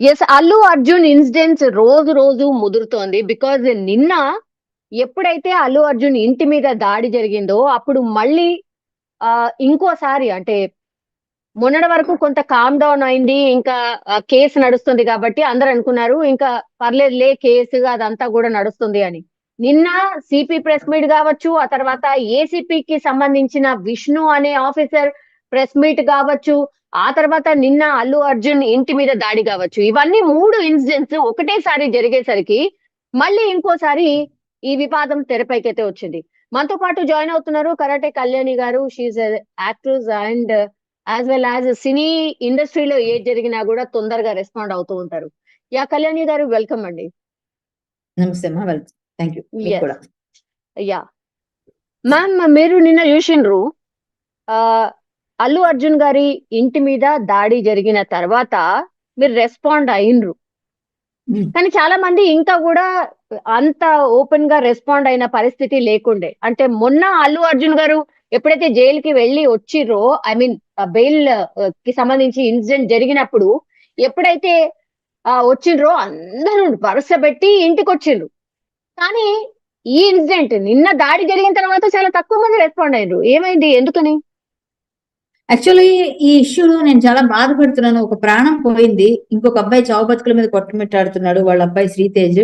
Yes Allu Arjun incidents రోజు రోజు ముదురుతోంది. బికాజ్ నిన్న ఎప్పుడైతే అల్లు అర్జున్ ఇంటి మీద దాడి జరిగిందో అప్పుడు మళ్ళీ ఆ ఇంకోసారి అంటే మొన్నటి వరకు కొంత కామ్ డౌన్ అయింది. ఇంకా కేసు నడుస్తుంది కాబట్టి అందరు అనుకున్నారు ఇంకా పర్లేదులే కేసు అదంతా కూడా నడుస్తుంది అని. నిన్న సిపి ప్రెస్ మీట్ కావచ్చు ఆ తర్వాత ఏసీపీకి సంబంధించిన విష్ణు అనే ఆఫీసర్ ప్రెస్ మీట్ కావచ్చు ఆ తర్వాత నిన్న అల్లు అర్జున్ ఇంటి మీద దాడి కావచ్చు. ఇవన్నీ మూడు ఇన్సిడెంట్స్ ఒకటేసారి జరిగేసరికి మళ్ళీ ఇంకోసారి ఈ వివాదం తెరపైకైతే వచ్చింది. మనతో పాటు జాయిన్ అవుతున్నారు Karate Kalyani garu. She actress and as well as cine ఇండస్ట్రీలో ఏది జరిగినా కూడా తొందరగా రెస్పాండ్ అవుతూ ఉంటారు. యా కళ్యాణి గారు వెల్కమ్ అండి. నమస్తే థ్యాంక్ యూ యా. మ్యామ్ మీరు నిన్న చూసిండ్రు. ఆ, అల్లు అర్జున్ గారి ఇంటి మీద దాడి జరిగిన తర్వాత మీరు రెస్పాండ్ అయినరు. కానీ చాలా మంది ఇంకా కూడా అంత ఓపెన్గా రెస్పాండ్ అయిన పరిస్థితి లేకుండే. అంటే మొన్న అల్లు అర్జున్ గారు ఎప్పుడైతే జైలుకి వెళ్ళి వచ్చిర్రో ఐ మీన్ బెయిల్కి సంబంధించి ఇన్సిడెంట్ జరిగినప్పుడు ఎప్పుడైతే ఆ, వచ్చిండ్రో అందరూ వరుస పెట్టి ఇంటికి వచ్చిండ్రు కానీ ఈ ఇన్సిడెంట్ నిన్న దాడి జరిగిన తర్వాత చాలా తక్కువ మంది రెస్పాండ్ అయ్యారు ఏమైంది? ఎందుకని? యాక్చువల్లీ ఈ ఇష్యూలో నేను చాలా బాధపడుతున్నాను. ఒక ప్రాణం పోయింది. ఇంకొక అబ్బాయి చావు బతుకుల మీద కొట్టమిట్టాడుతున్నాడు. వాళ్ళ అబ్బాయి శ్రీతేజ్.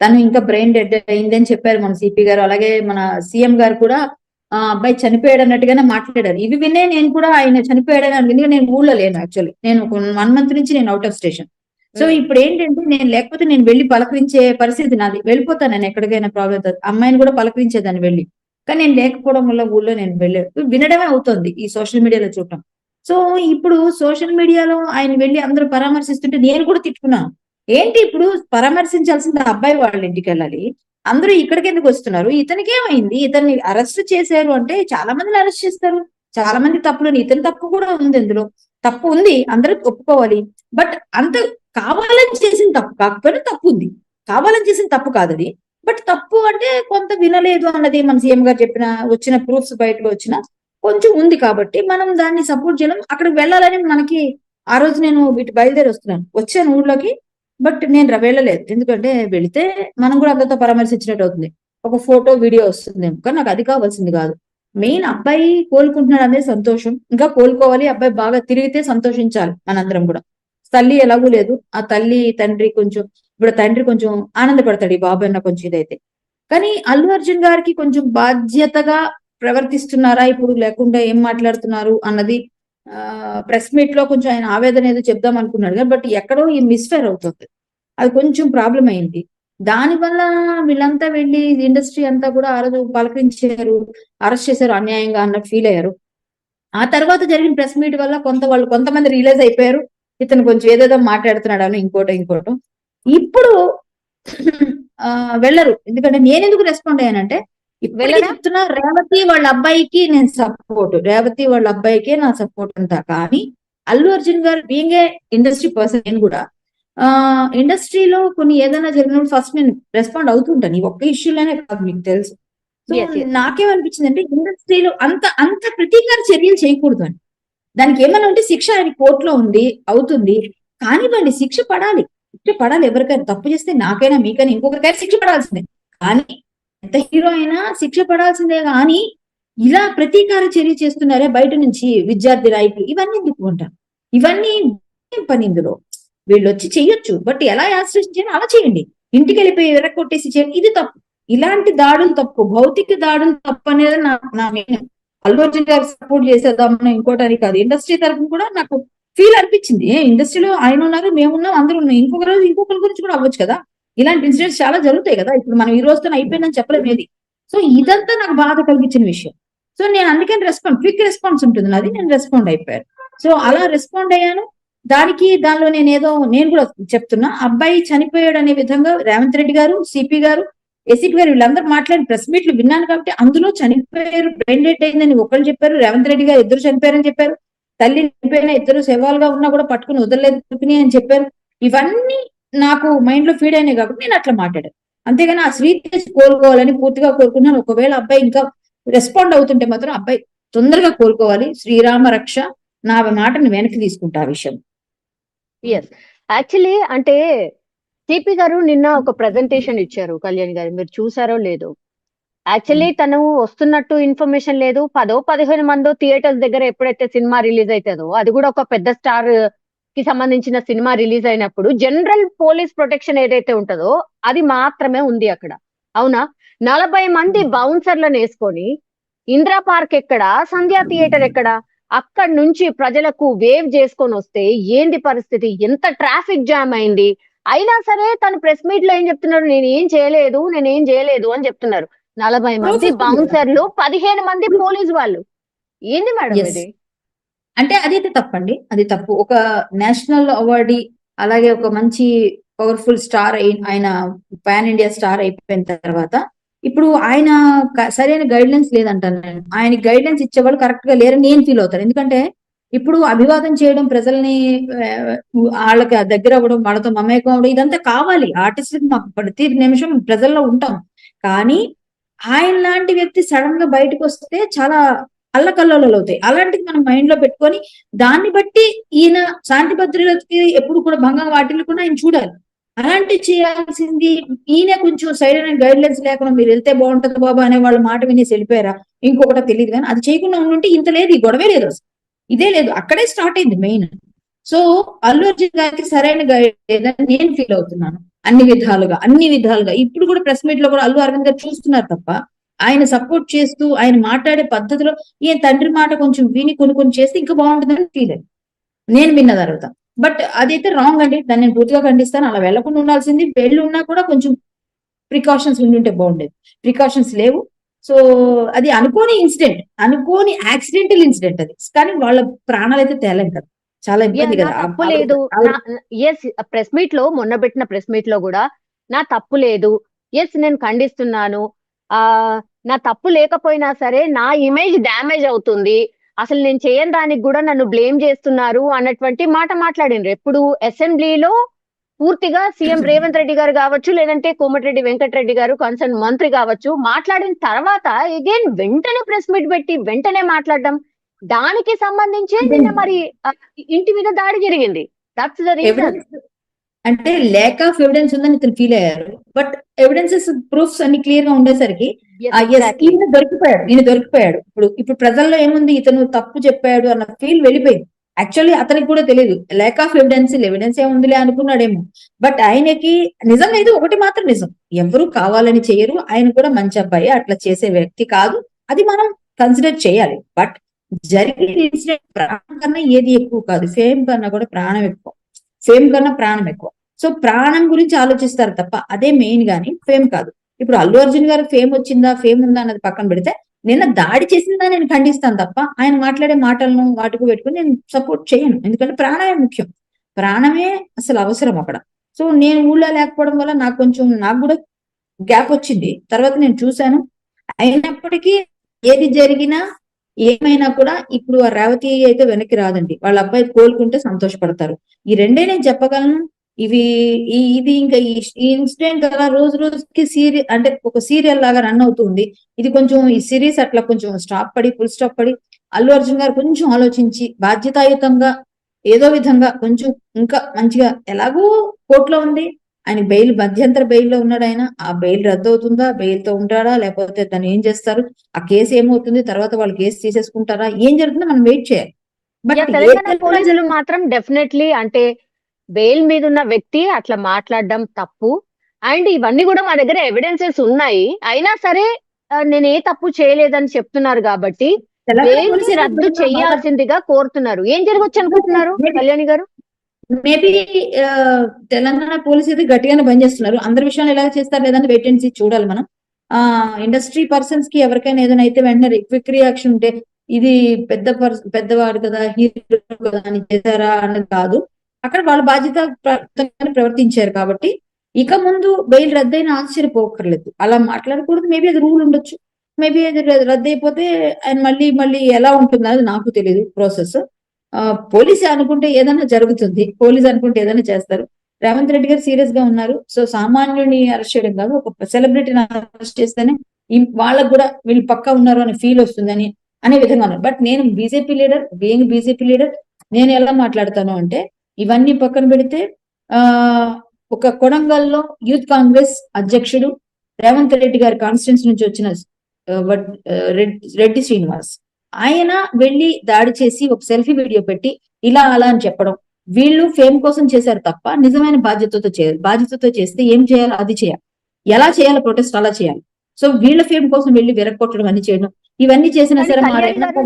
తను ఇంకా బ్రెయిన్ డెడ్ అయిందని చెప్పారు మన సిపి గారు. అలాగే మన సీఎం గారు కూడా ఆ అబ్బాయి చనిపోయాడు అన్నట్టుగానే మాట్లాడారు. ఇవి వినే నేను కూడా ఆయన చనిపోయాడని అనుకుంది నేను ఊళ్ళో లేను యాక్చువల్లీ నేను వన్ మంత్ నుంచి నేను అవుట్ ఆఫ్ స్టేషన్ సో. ఇప్పుడు ఏంటంటే నేను లేకపోతే నేను వెళ్ళి పలకరించే పరిస్థితి నాది. వెళ్ళిపోతాను నేను ఎక్కడికైనా ప్రాబ్లం అమ్మాయిని కూడా పలకరించేదాన్ని వెళ్ళి. కానీ నేను లేకపోవడం వల్ల ఊళ్ళో నేను వెళ్ళే వినడమే అవుతుంది ఈ సోషల్ మీడియాలో చూడటం. సో ఇప్పుడు సోషల్ మీడియాలో ఆయన వెళ్ళి అందరూ పరామర్శిస్తుంటే నేను కూడా తిట్టుకున్నాను ఏంటి ఇప్పుడు పరామర్శించాల్సింది అబ్బాయి వాళ్ళ ఇంటికి వెళ్ళాలి? అందరూ ఇక్కడికి ఎందుకు వస్తున్నారు? ఇతనికి ఏమైంది? ఇతన్ని అరెస్ట్ చేశారు అంటే చాలా మందిని అరెస్ట్ చేస్తారు. చాలా మంది తప్పులు ఇతని తప్పు కూడా ఉంది ఇందులో. తప్పు ఉంది అందరూ ఒప్పుకోవాలి. బట్ అంత కావాలని చేసిన తప్పు కాకపోయినా తప్పు ఉంది. కావాలని చేసిన తప్పు కాదు అది బట్ తప్పు అంటే కొంత వినలేదు అన్నది మన సీఎం గారు చెప్పిన వచ్చిన ప్రూఫ్స్ బయటకు వచ్చిన కొంచెం ఉంది కాబట్టి మనం దాన్ని సపోర్ట్ చేయడం అక్కడికి వెళ్ళాలని మనకి ఆ రోజు నేను వీటి బయలుదేరి వస్తున్నాను. వచ్చాను ఊళ్ళోకి బట్ నేను ర- వెళ్ళలేదు. ఎందుకంటే వెళితే మనం కూడా అందరితో పరామర్శించినట్టు అవుతుంది. ఒక ఫోటో వీడియో వస్తుందేమో. కానీ నాకు అది కావాల్సింది కాదు. మెయిన్ అబ్బాయి కోలుకుంటున్నాడు అనేది సంతోషం. ఇంకా కోలుకోవాలి. అబ్బాయి బాగా తిరిగితే సంతోషించాలి మనందరం కూడా. తల్లి ఎలాగూ లేదు. ఆ తల్లి తండ్రి కొంచెం ఇప్పుడు తండ్రి కొంచెం ఆనందపడతాడు ఈ బాబు అన్న కొంచెం ఇదైతే. కానీ అల్లు అర్జున్ గారికి కొంచెం బాధ్యతగా ప్రవర్తిస్తున్నారా? ఇప్పుడు లేకుండా ఏం మాట్లాడుతున్నారు అన్నది ఆ ప్రెస్ మీట్లో కొంచెం ఆయన ఆవేదన ఏదో చెప్దాం అనుకున్నాడు కానీ బట్ ఎక్కడో ఈ మిస్ఫైర్ అవుతుంది. అది కొంచెం ప్రాబ్లం అయింది. దానివల్ల వీళ్ళంతా వెళ్ళి ఇండస్ట్రీ అంతా కూడా ఆ రోజు పలకరించారు అరెస్ట్ చేశారు అన్యాయంగా అన్నట్టు ఫీల్ అయ్యారు. ఆ తర్వాత జరిగిన ప్రెస్ మీట్ వల్ల కొంత వాళ్ళు కొంతమంది రియలైజ్ అయిపోయారు. ఇతను కొంచెం ఏదేదో మాట్లాడుతున్నాడు అని ఇంకోటో ఇంకోటో. ఇప్పుడు వెళ్ళరు. ఎందుకంటే నేను ఎందుకు రెస్పాండ్ అయ్యానంటే? చెప్తున్నా రేవతి వాళ్ళ అబ్బాయికి నేను సపోర్ట్ రేవతి వాళ్ళ అబ్బాయికే నా సపోర్ట్ అంతా. కానీ Allu Arjun garu being a industry person నేను కూడా ఆ ఇండస్ట్రీలో కొన్ని ఏదైనా జరిగినప్పుడు ఫస్ట్ నేను రెస్పాండ్ అవుతుంటాను. ఈ ఒక్క ఇష్యూలోనే కాదు మీకు తెలుసు. నాకేమనిపించింది అంటే ఇండస్ట్రీలో అంత అంత ప్రతీకార చర్యలు చేయకూడదు అని. దానికి ఏమైనా ఉంటే శిక్ష ఆయన కోర్టులో ఉంది అవుతుంది. కానివ్వండి శిక్ష పడాలి. శిక్ష పడాలి ఎవరికైనా. తప్పు చేస్తే నాకైనా మీకైనా ఇంకొకరికైనా శిక్ష పడాల్సిందే. కానీ ఎంత హీరో అయినా శిక్ష పడాల్సిందే కానీ ఇలా ప్రతీకార చర్య చేస్తున్నారే బయట నుంచి విద్యార్థి నాయకులు ఇవన్నీ ఎందుకు అంటారు ఇవన్నీ పని ఇందులో? వీళ్ళు వచ్చి చెయ్యొచ్చు బట్ ఎలా యాక్సిడెంట్ అలా చేయండి. ఇంటికి వెళ్ళిపోయి ఎర్రకొట్టేసి చేయండి. ఇది తప్పు. ఇలాంటి దాడులు తప్పు. భౌతిక దాడులు తప్పు అనేది నా నా మెయిన్ అల్లు అర్జున్ గారు సపోర్ట్ చేసేద్దాం ఇంకోటానికి కాదు. ఇండస్ట్రీ తరఫున కూడా నాకు ఫీల్ అనిపించింది. ఏ ఇండస్ట్రీలో ఆయన ఉన్నారు మేమున్నాం అందరూ ఉన్నాం. ఇంకొక రోజు ఇంకొకరి గురించి కూడా అవ్వచ్చు కదా. ఇలాంటి ఇన్సిడెంట్స్ చాలా జరుగుతాయి కదా. ఇప్పుడు మనం ఈ రోజుతో అయిపోయిందని చెప్పలేము ఏది? సో ఇదంతా నాకు బాధ కలిగించిన విషయం. సో నేను అందుకని రెస్పాండ్ క్విక్ రెస్పాన్స్ ఉంటుంది. నాది నేను రెస్పాండ్ అయిపోయాను. సో అలా రెస్పాండ్ అయ్యాను. దానికి దానిలో నేను ఏదో నేను కూడా చెప్తున్నా. అబ్బాయి చనిపోయాడు అనే విధంగా రేవంత్ రెడ్డి గారు సిపి గారు ఎసిపి గారు వీళ్ళందరూ మాట్లాడి ప్రెస్ మీట్లు విన్నాను కాబట్టి అందులో చనిపోయారు బ్రెయిన్ డెడ్ అయిందని ఒకళ్ళు చెప్పారు రేవంత్ రెడ్డి గారు ఇద్దరు చనిపోయారని చెప్పారు. తల్లి పైన ఇద్దరు శవాలుగా ఉన్నా కూడా పట్టుకుని వదలలేదు అని చెప్పారు. ఇవన్నీ నాకు మైండ్లో ఫీడ్ అయినాయి కాబట్టి నేను అట్లా మాట్లాడాను. అంతేగాని ఆ శ్రీతేజ్ కోలుకోవాలని పూర్తిగా కోరుకున్నాను. ఒకవేళ అబ్బాయి ఇంకా రెస్పాండ్ అవుతుంటే మాత్రం అబ్బాయి తొందరగా కోలుకోవాలి. శ్రీరామ రక్ష నా మాటను వెనక్కి తీసుకుంటా ఆ విషయం. ఎస్ యాక్చువల్లీ అంటే సిపి గారు నిన్న ఒక ప్రజెంటేషన్ ఇచ్చారు కళ్యాణ్ గారు. మీరు చూసారో లేదో. యాక్చువల్లీ తను వస్తున్నట్టు ఇన్ఫర్మేషన్ లేదు. పదో పదిహేను మందో థియేటర్స్ దగ్గర ఎప్పుడైతే సినిమా రిలీజ్ అవుతుందో అది కూడా ఒక పెద్ద స్టార్కి సంబంధించిన సినిమా రిలీజ్ అయినప్పుడు జనరల్ పోలీస్ ప్రొటెక్షన్ ఏదైతే ఉంటుందో అది మాత్రమే ఉంది అక్కడ. అవునా? నలభై మంది బౌన్సర్లను వేసుకొని ఇందిరా పార్క్ ఎక్కడ? సంధ్యా థియేటర్ ఎక్కడ? అక్కడి నుంచి ప్రజలకు వేవ్ చేసుకొని వస్తే ఏంది పరిస్థితి? ఎంత ట్రాఫిక్ జామ్ అయింది? అయినా సరే తను ప్రెస్ మీట్లో ఏం చెప్తున్నారు? నేను ఏం చేయలేదు నేను ఏం చేయలేదు అని చెప్తున్నారు. నలభై మంది. బౌన్సర్లు పదిహేను మంది పోలీస్ వాళ్ళు. ఏంది మేడం. ఇది? అంటే అదైతే తప్పండి. అది తప్పు. ఒక నేషనల్ అవార్డీ అలాగే ఒక మంచి పవర్ఫుల్ స్టార్ ఆయన పాన్ ఇండియా స్టార్ అయిపోయిన తర్వాత ఇప్పుడు ఆయన సరైన గైడ్ లైన్స్ లేదంటాను నేను. ఆయన గైడ్ లైన్స్ ఇచ్చేవాళ్ళు కరెక్ట్గా లేరని నేను ఫీల్ అవుతాను. ఎందుకంటే ఇప్పుడు అభివాదం చేయడం ప్రజల్ని వాళ్ళకి దగ్గర అవ్వడం వాళ్ళతో మమేకం ఇదంతా కావాలి. ఆర్టిస్ట్ మాకు ప్రతి నిమిషం ప్రజల్లో ఉంటాం. కానీ ఆయన లాంటి వ్యక్తి సడన్గా బయటకు వస్తే చాలా అల్లకల్లోలు అవుతాయి. అలాంటిది మనం మైండ్లో పెట్టుకొని దాన్ని బట్టి ఈయన శాంతి భద్రతకి ఎప్పుడు కూడా భంగం వాటిల్లకుండా ఆయన చూడాలి. అలాంటి చేయాల్సింది ఈయన కొంచెం సైడ్ అయిన గైడ్ లైన్స్ లేకుండా మీరు వెళ్తే బాగుంటుంది బాబా అనే వాళ్ళ మాట వినేసి వెళ్ళిపోయారా? ఇంకొకటి తెలియదు కానీ అది చేయకుండా ఉంటే ఇంత లేదు ఈ గొడవే లేదు అసలు. ఇదే లేదు అక్కడే స్టార్ట్ అయింది మెయిన్. సో అల్లు అర్జున్ గారికి సరైన గైడ్ లేదని నేను ఫీల్ అవుతున్నాను. అన్ని విధాలుగా అన్ని విధాలుగా. ఇప్పుడు కూడా ప్రెస్ మీట్లో కూడా అల్లు అరవింద్ గారు చూస్తున్నారు తప్ప ఆయన సపోర్ట్ చేస్తూ ఆయన మాట్లాడే పద్ధతిలో ఈయన తండ్రి మాట కొంచెం విని కొన్ని కొన్ని చేస్తే ఇంకా బాగుంటుందని ఫీల్ అయింది. నేను విన్న తర్వాత. బట్ అదైతే రాంగ్ అండి. దాన్ని నేను పూర్తిగా ఖండిస్తాను. అలా వెళ్ళకుండా ఉండాల్సింది. వెళ్ళి ఉన్నా కూడా కొంచెం ప్రికాషన్స్ ఉండుంటే బాగుండేది. ప్రికాషన్స్ లేవు. సో అది అనుకోని ఇన్సిడెంట్ అనుకోని యాక్సిడెంటల్ ఇన్సిడెంట్ అది. కానీ వాళ్ళ ప్రాణాలు అయితే తేలేం కదా. చాలా ఇబ్బంది కదా. తప్పు లేదు. ఎస్ ప్రెస్ మీట్లో మొన్న పెట్టిన ప్రెస్ మీట్లో కూడా నా తప్పు లేదు. ఎస్ నేను ఖండిస్తున్నాను. ఆ నా తప్పు లేకపోయినా సరే నా ఇమేజ్ డ్యామేజ్ అవుతుంది. అసలు నేను చేయని దానికి కూడా నన్ను బ్లేమ్ చేస్తున్నారు అన్నటువంటి మాట మాట్లాడిండ్రు. ఎప్పుడు అసెంబ్లీలో పూర్తిగా సీఎం రేవంత్ రెడ్డి గారు కావచ్చు లేదంటే కోమటిరెడ్డి వెంకటరెడ్డి గారు కన్సర్న్ మంత్రి కావచ్చు మాట్లాడిన తర్వాత అగైన్ వెంటనే ప్రెస్ మీట్ పెట్టి వెంటనే మాట్లాడడం. దానికి సంబంధించి నిన్న మరి ఇంటి మీద దాడి జరిగింది. దట్స్ ద రీజన్ అంటే ల్యాక్ ఆఫ్ ఎవిడెన్స్ ఉందని ఇతను ఫీల్ అయ్యారు. బట్ ఎవిడెన్సెస్ ప్రూఫ్స్ అన్ని క్లియర్గా ఉండేసరికి ఈయన దొరికిపోయాడు. ఈయన దొరికిపోయాడు. ఇప్పుడు ఇప్పుడు ప్రజల్లో ఏముంది? ఇతను తప్పు చెప్పాడు అన్న ఫీల్ వెళ్ళిపోయింది. యాక్చువల్లీ అతనికి కూడా తెలియదు ల్యాక్ ఆఫ్ ఎవిడెన్స్ ఎవిడెన్స్ ఏముందిలే అనుకున్నాడేమో. బట్ ఆయనకి నిజంగా ఇది ఒకటి మాత్రం నిజం. ఎవరు కావాలని చేయరు. ఆయన కూడా మంచి అబ్బాయి. అట్లా చేసే వ్యక్తి కాదు. అది మనం కన్సిడర్ చేయాలి. బట్ జరిగిన ఇన్సిడెంట్ ప్రాణం కన్నా ఏది ఎక్కువ కాదు. ఫేమ్ కన్నా కూడా ప్రాణం ఎక్కువ. ఫేమ్ కన్నా ప్రాణం ఎక్కువ. సో ప్రాణం గురించి ఆలోచిస్తారు తప్ప అదే మెయిన్ గాని ఫేమ్ కాదు. ఇప్పుడు అల్లు అర్జున్ గారు ఫేమ్ వచ్చిందా ఫేమ్ ఉందా అన్నది పక్కన పెడితే నిన్న దాడి చేసిందా నేను ఖండిస్తాను తప్ప ఆయన మాట్లాడే మాటలను వాటికి పెట్టుకుని నేను సపోర్ట్ చేయను. ఎందుకంటే ప్రాణమే ముఖ్యం. ప్రాణమే అసలు అవసరం అక్కడ. సో నేను ఊళ్ళో లేకపోవడం వల్ల నాకు కొంచెం నాకు కూడా గ్యాప్ వచ్చింది. తర్వాత నేను చూశాను. అయినప్పటికీ ఏది జరిగినా ఏమైనా కూడా ఇప్పుడు ఆ రేవతి అయితే వెనక్కి రాదండి. వాళ్ళ అబ్బాయి కోలుకుంటే సంతోషపడతారు. ఈ రెండే నేను చెప్పగలను? ఇవి ఇది ఇంకా ఈ ఇన్సిడెంట్ అలా రోజు రోజుకి సీరియల్ అంటే ఒక సీరియల్ లాగా రన్ అవుతుంది ఇది కొంచెం ఈ సిరీస్ అట్లా కొంచెం స్టాప్ పడి ఫుల్ స్టాప్ పడి అల్లు అర్జున్ గారు కొంచెం ఆలోచించి బాధ్యతాయుతంగా ఏదో విధంగా కొంచెం ఇంకా మంచిగా ఎలాగో కోర్టులో ఉంది. ఆయన బెయిల్ మధ్యంతర బెయిల్లో ఉన్నాడు ఆయన. ఆ బెయిల్ రద్దు అవుతుందా బెయిల్తో ఉంటాడా? లేకపోతే దాన్ని ఏం చేస్తారు? ఆ కేసు ఏమవుతుంది? తర్వాత వాళ్ళు కేసు తీసేసుకుంటారా? ఏం జరుగుతుందో మనం వెయిట్ చేయాలి. బట్ తెలంగాణ పోలీసులు మాత్రం డెఫినెట్లీ అంటే బెయిల్ మీద ఉన్న వ్యక్తి అట్లా మాట్లాడడం తప్పు. అండ్ ఇవన్నీ కూడా మా దగ్గర ఎవిడెన్సెస్ ఉన్నాయి. అయినా సరే నేను ఏ తప్పు చేయలేదని చెప్తున్నారు కాబట్టి రద్దు చేయాల్సిందిగా కోరుతున్నారు. ఏం జరగచ్చు అనుకుంటున్నారు కళ్యాణి గారు? మేబీ తెలంగాణ పోలీస్ అయితే గట్టిగానే పనిచేస్తున్నారు అందరి విషయాలు ఎలా చేస్తారు లేదని వెయిట్ అండ్ సీ చూడాలి మనం. ఆ ఇండస్ట్రీ పర్సన్స్కి ఎవరికైనా ఏదైనా అయితే వెంటనే క్విక్ రియాక్షన్ ఉంటే ఇది పెద్ద పర్సన్ పెద్దవాడు కదా హీరో కదా అని చేశారా అన్నది కాదు. అక్కడ వాళ్ళ బాధ్యత ప్రవర్తించారు కాబట్టి ఇక ముందు బెయిల్ రద్దయిన ఆశ్చర్యపోకర్లేదు. అలా మాట్లాడకూడదు. మేబీ అది రూల్ ఉండొచ్చు. మేబీ అది రద్దయిపోతే రద్దు అయిపోతే ఆయన మళ్ళీ మళ్ళీ ఎలా ఉంటుందో అది నాకు తెలియదు ప్రాసెస్ పోలీస్ అనుకుంటే ఏదైనా జరుగుతుంది. పోలీస్ అనుకుంటే ఏదైనా చేస్తారు. రేవంత్ రెడ్డి గారు సీరియస్గా ఉన్నారు. సో సామాన్యుడిని అరెస్ట్ చేయడం కాదు. ఒక సెలబ్రిటీని అరెస్ట్ చేస్తేనే వాళ్ళకు కూడా వీళ్ళు పక్కా ఉన్నారు అనే ఫీల్ వస్తుందని అనే విధంగా ఉన్నారు. బట్ నేను BJP leader being BJP leader నేను ఎలా మాట్లాడతాను అంటే ఇవన్నీ పక్కన పెడితే ఆ ఒక కొడంగల్లో యూత్ కాంగ్రెస్ అధ్యక్షుడు రేవంత్ రెడ్డి గారి కాన్స్టిట్యూన్స్ నుంచి వచ్చిన రెడ్డి శ్రీనివాస్. ఆయన వెళ్ళి దాడి చేసి ఒక సెల్ఫీ వీడియో పెట్టి ఇలా అలా అని చెప్పడం. వీళ్ళు ఫేమ్ కోసం చేశారు తప్ప నిజమైన బాధ్యతతో చేయాలి బాధ్యతతో చేస్తే ఏం చేయాలో అది చేయాలి. ఎలా చేయాలో ప్రొటెస్ట్ అలా చేయాలి. సో వీళ్ళ ఫేమ్ కోసం వెళ్ళి విరగొట్టడం అన్ని చేయడం ఇవన్నీ చేసినా సరే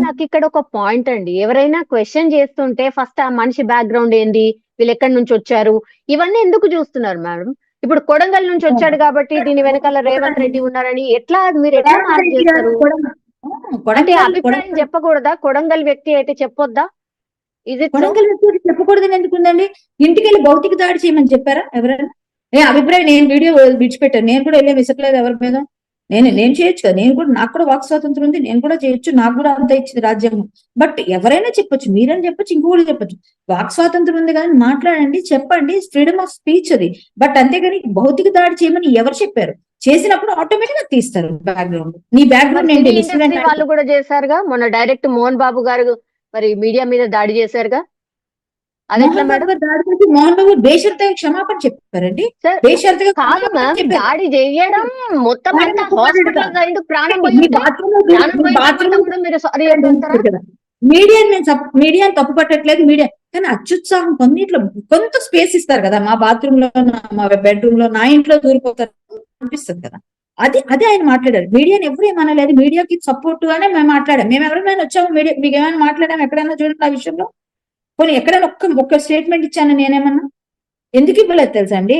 నాకు ఇక్కడ ఒక పాయింట్ అండి. ఎవరైనా క్వశ్చన్ చేస్తుంటే ఫస్ట్ ఆ మనిషి బ్యాక్గ్రౌండ్ ఏంది? వీళ్ళు ఎక్కడి నుంచి వచ్చారు? ఇవన్నీ ఎందుకు చూస్తున్నారు మేడం? ఇప్పుడు కొడంగల్ నుంచి వచ్చాడు కాబట్టి దీని వెనకాల రేవంత్ రెడ్డి ఉన్నారని ఎట్లా మీరు ఎట్లా మార్క్ చేస్తారు? అభిప్రాయం చెప్పకూడదా? కొడంగల్ వ్యక్తి అయితే చెప్పొద్దా? ఇది కొడంగల్ వ్యక్తి చెప్పకూడదని ఎందుకుందండి? ఇంటికి వెళ్ళి భౌతిక దాడి చేయమని చెప్పారా ఎవరైనా? ఏ అభిప్రాయం నేను వీడియో విడిచిపెట్టాను నేను కూడా వెళ్ళే విసకలేదు ఎవరి మీద. నేను నేను చేయొచ్చు కదా. నేను కూడా నాకు కూడా వాక్ స్వాతంత్రం ఉంది. నేను కూడా చేయొచ్చు. నాకు కూడా అంత ఇచ్చింది రాజ్యాంగం. బట్ ఎవరైనా చెప్పొచ్చు. మీరైనా చెప్పొచ్చు ఇంకొకటి చెప్పొచ్చు. వాక్ స్వాతంత్రం ఉంది కానీ మాట్లాడండి చెప్పండి. ఫ్రీడమ్ ఆఫ్ స్పీచ్ అది. బట్ అంతేగాని భౌతిక దాడి చేయమని ఎవరు చెప్పారు? చేసినప్పుడు ఆటోమేటిక్గా తీస్తారు బ్యాక్గ్రౌండ్ నీ బ్యాక్గ్రౌండ్ ఏంటి వాళ్ళు కూడా చేశారుగా? మొన్న డైరెక్ట్ మోహన్ బాబు గారు మరి మీడియా మీద దాడి చేశారుగా? మోహన్ మేడం? బాబు గారు దాడి చేసి మోహన్ బాబు బేషరతుగా క్షమాపణ చెప్పారండి? సార్ బేషరతుగా కాదు క్షమాపణ మ్యామ్ చెప్పారు. దాడి చేయడం మొత్తం ఆయన అంతా ఒప్పుకోలేదు హాస్పిటల్ కదా. అయిండు ప్రాణం మీరు సారీ అంటారా మీడియా నేను తప్పు మీడియా తప్పు పట్టట్లేదు. మీడియా కానీ అత్యుత్సాహం కొన్నిట్లో కొంత స్పేస్ ఇస్తారు కదా. మా బాత్రూమ్లో నా- మా బెడ్రూమ్లో నా ఇంట్లో దూరిపోతారు అనిపిస్తుంది కదా. అది అదే ఆయన మాట్లాడారు. మీడియాని ఎప్పుడు ఏమనలేదు. మీడియాకి సపోర్ట్ గానే మేము మాట్లాడాం. మేము ఎవరైనా వచ్చాము? మీడియా మీకు ఏమైనా మాట్లాడాము? ఎక్కడైనా చూడండి ఆ విషయంలో. పోనీ ఎక్కడైనా ఒక్క ఒక్క స్టేట్మెంట్ ఇచ్చాను నేనేమన్నా? ఎందుకు ఇవ్వలేదు తెలుసా అండి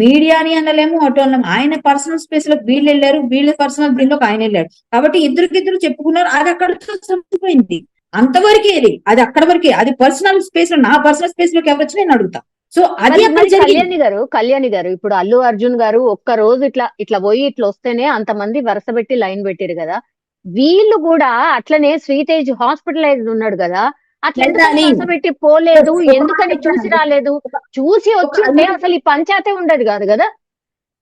మీడియాని అనలేము అటు అనలేము. ఆయన పర్సనల్ స్పేస్లో వీళ్ళు వెళ్ళారు వీళ్ళ పర్సనల్ దీనిలోకి ఆయన వెళ్ళాడు కాబట్టి ఇద్దరికిద్దరు చెప్పుకున్నారు అది అక్కడితో సంపిపోయింది అంతవరకే అది అది అక్కడ వరకే అది పర్సనల్ స్పేస్లో నా పర్సనల్ స్పేస్లోకి ఎవరు వచ్చి నేను అడుగుతా. సో అది అక్కడ కళ్యాణి గారు కళ్యాణి గారు ఇప్పుడు అల్లు అర్జున్ గారు ఒక్క రోజు ఇట్లా ఇట్లా పోయి ఇట్లా వస్తేనే అంతమంది వరుస పెట్టి లైన్ పెట్టారు కదా. వీళ్ళు కూడా అట్లనే శ్రీతేజ్ హాస్పిటలైజ్ ఉన్నాడు కదా. అట్లా పెట్టి పోలేదు ఎందుకని చూసి రాలేదు చూసి వచ్చి అసలు ఈ పంచాయతీ ఉండదు కాదు కదా.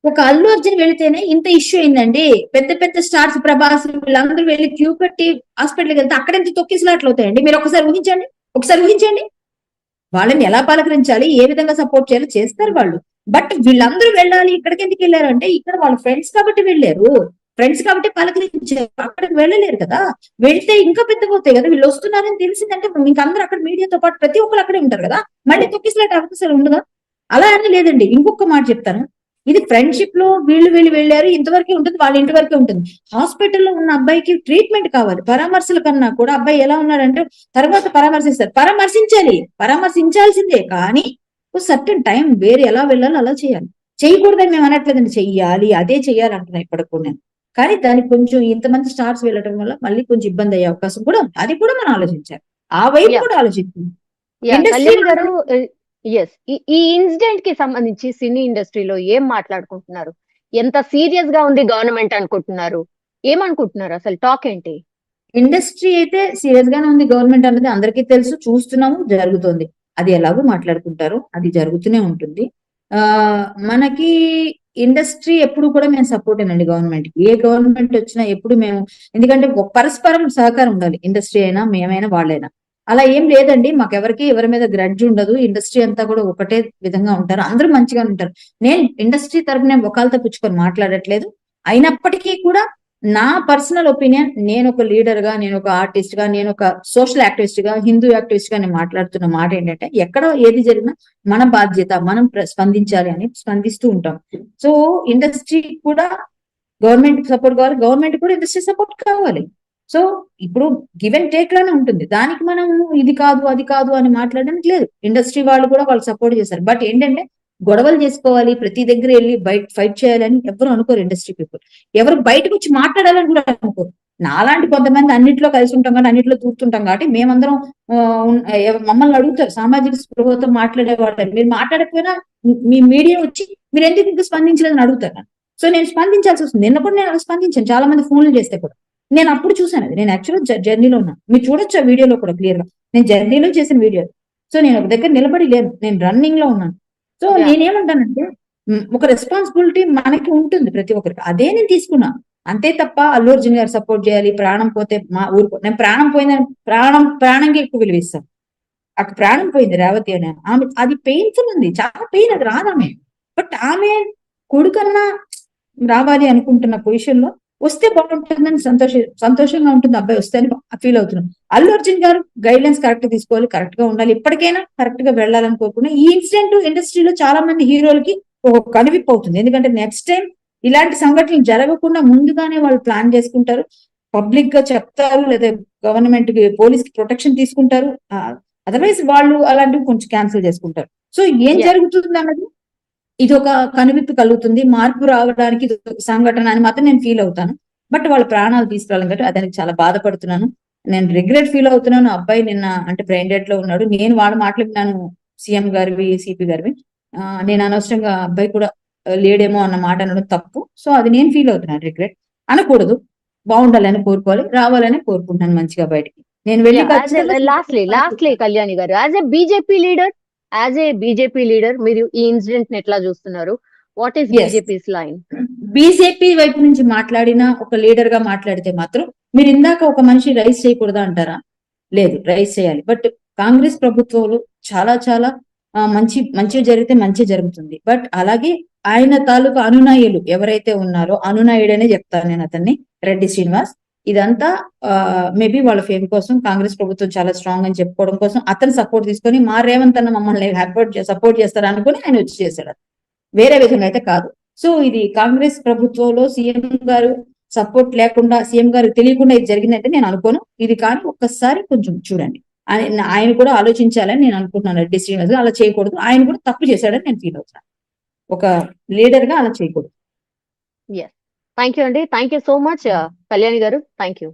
ఒక అల్లు అర్జున్ వెళితేనే ఇంత ఇష్యూ అయిందండి. పెద్ద పెద్ద స్టార్స్ ప్రభాస్ వీళ్ళందరూ వెళ్ళి క్యూ పెట్టి హాస్పిటల్కి వెళ్తే అక్కడ ఎంత తొక్కిసలాట్లు అవుతాయండి. మీరు ఒకసారి ఊహించండి ఒకసారి ఊహించండి. వాళ్ళని ఎలా పలకరించాలి ఏ విధంగా సపోర్ట్ చేయాలో చేస్తారు వాళ్ళు. బట్ వీళ్ళందరూ వెళ్ళాలి ఇక్కడికి ఎందుకు వెళ్ళారు అంటే ఇక్కడ వాళ్ళ ఫ్రెండ్స్ కాబట్టి వెళ్ళారు. ఫ్రెండ్స్ కాబట్టి పలకరించారు అక్కడికి వెళ్ళలేరు కదా. వెళ్తే ఇంకా పెద్ద అవుతాయి కదా. వీళ్ళు వస్తున్నారని తెలిసిందంటే ఇంక అందరూ అక్కడ మీడియాతో పాటు ప్రతి ఒక్కరు అక్కడే ఉంటారు కదా. మళ్ళీ తొక్కిసలాట అవకాశాలు ఉండదా? అలా అని లేదండి. ఇంకొక మాట చెప్తాను. ఇది ఫ్రెండ్షిప్లో వీళ్ళు వీళ్ళు వెళ్ళారు ఇంతవరకే ఉంటుంది వాళ్ళ ఇంటి వరకే ఉంటుంది. హాస్పిటల్లో ఉన్న అబ్బాయికి ట్రీట్మెంట్ కావాలి. పరామర్శల కన్నా కూడా అబ్బాయి ఎలా ఉన్నాడంటే తర్వాత పరామర్శిస్తారు. పరామర్శించాలి. పరామర్శించాల్సిందే. కానీ ఒక సర్టన్ టైం వేరే ఎలా వెళ్ళాలో అలా చేయాలి. చేయకూడదని మేము అనట్లేదండి. చెయ్యాలి అదే చెయ్యాలంటున్నా ఇప్పటికి నేను. కానీ దానికి కొంచెం ఇంతమంది స్టార్స్ వెళ్ళడం వల్ల మళ్ళీ కొంచెం ఇబ్బంది అయ్యే అవకాశం కూడా ఉంది. అది కూడా మనం ఆలోచించాలి. ఆ వైపు. కూడా ఆలోచించాలి. గారు ఎస్ ఈ ఇన్సిడెంట్కి సంబంధించి సినీ ఇండస్ట్రీలో ఏం మాట్లాడుకుంటున్నారు? ఎంత సీరియస్గా ఉంది గవర్నమెంట్ అనుకుంటున్నారు? ఏమనుకుంటున్నారు అసలు? టాక్ ఏంటి? ఇండస్ట్రీ అయితే సీరియస్ గానే ఉంది గవర్నమెంట్ అన్నది అందరికీ తెలుసు. చూస్తున్నాము జరుగుతోంది. అది ఎలాగో మాట్లాడుకుంటారు. అది జరుగుతూనే ఉంటుంది. ఆ మనకి ఇండస్ట్రీ ఎప్పుడు కూడా మేము సపోర్ట్ అండి గవర్నమెంట్ ఏ గవర్నమెంట్ వచ్చినా ఎప్పుడు మేము ఎందుకంటే పరస్పరం సహకారం ఉండాలి. ఇండస్ట్రీ అయినా మేమైనా వాళ్ళైనా. అలా ఏం లేదండి. మాకెవరికి ఎవరి మీద గ్రడ్జ్ ఉండదు. ఇండస్ట్రీ అంతా కూడా ఒకటే విధంగా ఉంటారు. అందరూ మంచిగా ఉంటారు. నేను ఇండస్ట్రీ తరపున ఒకళ్ళతో పుచ్చుకొని మాట్లాడట్లేదు. అయినప్పటికీ కూడా నా పర్సనల్ ఒపీనియన్ నేను ఒక లీడర్గా నేను ఒక ఆర్టిస్ట్గా నేను ఒక సోషల్ యాక్టివిస్ట్గా హిందూ యాక్టివిస్ట్గా నేను మాట్లాడుతున్న మాట ఏంటంటే ఎక్కడ ఏది జరిగినా మన బాధ్యత మనం స్పందించాలి అని స్పందిస్తూ ఉంటాం. సో ఇండస్ట్రీ కూడా గవర్నమెంట్ సపోర్ట్ కావాలి గవర్నమెంట్ కూడా ఇండస్ట్రీ సపోర్ట్ కావాలి. సో ఇప్పుడు గివ్ అండ్ టేక్ లానే ఉంటుంది. దానికి మనం ఇది కాదు అది కాదు అని మాట్లాడడానికి లేదు. ఇండస్ట్రీ వాళ్ళు కూడా వాళ్ళు సపోర్ట్ చేస్తారు. బట్ ఏంటంటే గొడవలు చేసుకోవాలి ప్రతి దగ్గర వెళ్ళి బయట ఫైట్ చేయాలని ఎవరు అనుకోరు ఇండస్ట్రీ పీపుల్ ఎవరు బయటకు వచ్చి మాట్లాడాలని కూడా అనుకోరు. నాలాంటి కొంతమంది అన్నిట్లో కలిసి ఉంటాం కాబట్టి అన్నిట్లో దూరుతుంటాం కాబట్టి మేమందరం మమ్మల్ని అడుగుతారు. సామాజిక స్పృహతో మాట్లాడేవాళ్ళు మీరు మాట్లాడకపోయినా మీ- మీడియా వచ్చి మీరు ఎందుకు ఇంకా స్పందించలేదని అడుగుతారు నన్ను. సో నేను స్పందించాల్సి వస్తుంది. నిన్న కూడా నేను అలా స్పందించాను. చాలా మంది ఫోన్లు చేస్తే కూడా. నేను అప్పుడు చూసాను అది. నేను యాక్చువల్గా జర్నీలో ఉన్నాను. మీరు చూడొచ్చు ఆ వీడియోలో కూడా క్లియర్గా. నేను జర్నీలో చేసిన వీడియో. సో నేను ఒక దగ్గర నిలబడి లేను. నేను రన్నింగ్లో ఉన్నాను. సో. నేనేమంటానంటే ఒక రెస్పాన్సిబిలిటీ మనకి ఉంటుంది ప్రతి ఒక్కరికి. అదే నేను తీసుకున్నా. అంతే తప్ప అల్లు అర్జున్ గారు సపోర్ట్ చేయాలి ప్రాణం పోతే మా ఊరుకో నేను ప్రాణం పోయిందని ప్రాణం ప్రాణంగా ఎక్కువ విలువిస్తాను అక్కడ ప్రాణం పోయింది రేవతి అని ఆమె అది పెయిన్ఫుల్ ఉంది. చాలా పెయిన్ అది రాదామె బట్ ఆమె కొడుకన్నా రావాలి అనుకుంటున్న పొజిషన్లో వస్తే బాగుంటుందని సంతోష సంతోషంగా ఉంటుంది. అబ్బాయి వస్తే అని ఫీల్ అవుతున్నాం. అల్లు అర్జున్ గారు గైడ్ లైన్స్ కరెక్ట్ తీసుకోవాలి కరెక్ట్గా ఉండాలి. ఇప్పటికైనా కరెక్ట్గా వెళ్ళాలని కోరుకున్నా ఈ ఇన్సిడెంట్ ఇండస్ట్రీలో చాలా మంది హీరోలకి ఒక కనువిప్పు అవుతుంది. ఎందుకంటే నెక్స్ట్ టైం ఇలాంటి సంఘటనలు జరగకుండా ముందుగానే వాళ్ళు ప్లాన్ చేసుకుంటారు. పబ్లిక్గా చెప్తారు లేదా గవర్నమెంట్కి పోలీస్కి ప్రొటెక్షన్ తీసుకుంటారు. అదర్వైజ్ వాళ్ళు అలాంటివి కొంచెం క్యాన్సిల్ చేసుకుంటారు. సో ఏం. జరుగుతుంది అన్నది ఇది ఒక కనువిప్పు కలుగుతుంది. మార్పు రావడానికి ఇది ఒక సంఘటన అని మాత్రం నేను ఫీల్ అవుతాను. బట్ వాళ్ళ ప్రాణాలు తీసుకురావాలి కాబట్టి అదానికి చాలా బాధపడుతున్నాను. నేను రిగ్రెట్ ఫీల్ అవుతున్నాను. అబ్బాయి నిన్న అంటే బ్రెయిన్ డెడ్లో ఉన్నాడు. నేను వాళ్ళ మాటలు విన్నాను సీఎం గారివి సిపి గారివి. నేను అనవసరంగా అబ్బాయి కూడా లేడేమో అన్న మాట అనడం తప్పు. సో అది నేను ఫీల్ అవుతున్నాను రిగ్రెట్. అనకూడదు. బాగుండాలని కోరుకోవాలి. రావాలని కోరుకుంటున్నాను మంచిగా బయటికి. నేను వెళ్ళి lastly lastly Kalyani garu. As a BJP leader as a BJP leader మీరు ఈ ఇన్సిడెంట్ని ఎట్లా చూస్తున్నారు? What is. BJP's line BJP వైపు నుంచి మాట్లాడిన ఒక లీడర్గా మాట్లాడితే మాత్రం మీరు ఇందాక ఒక మనిషి రైస్ చేయకూడదా అంటారా? లేదు రైస్ చేయాలి. బట్ కాంగ్రెస్ ప్రభుత్వంలో చాలా చాలా మంచి మంచి జరిగితే మంచి జరుగుతుంది. బట్ అలాగే ఆయన తాలూకు అనునాయులు ఎవరైతే ఉన్నారో అనునాయుడనే చెప్తాను నేను అతన్ని రెడ్డి శ్రీనివాస్. ఇదంతా మేబీ వాళ్ళ ఫేమ్ కోసం కాంగ్రెస్ ప్రభుత్వం చాలా స్ట్రాంగ్ అని చెప్పుకోవడం కోసం అతను సపోర్ట్ తీసుకొని మా రేవంత్ అన్న మమ్మల్ని సపోర్ట్ సపోర్ట్ చేస్తారు అనుకుని ఆయన వచ్చి చేశాడు వేరే విధంగా అయితే కాదు. సో ఇది కాంగ్రెస్ ప్రభుత్వంలో సీఎం గారు సపోర్ట్ లేకుండా సీఎం గారు తెలియకుండా ఇది జరిగిందంటే నేను అనుకోను. ఇది కానీ ఒక్కసారి కొంచెం చూడండి. ఆయన ఆయన కూడా ఆలోచించాలని నేను అనుకుంటున్నాను రెడ్డి శ్రీనివాస్ అలా చేయకూడదు. ఆయన కూడా తప్పు చేశాడని నేను ఫీల్ అవుతాను. ఒక లీడర్గా అలా చేయకూడదు. థ్యాంక్ యూ అండి thank you so much Kalyani garu thank you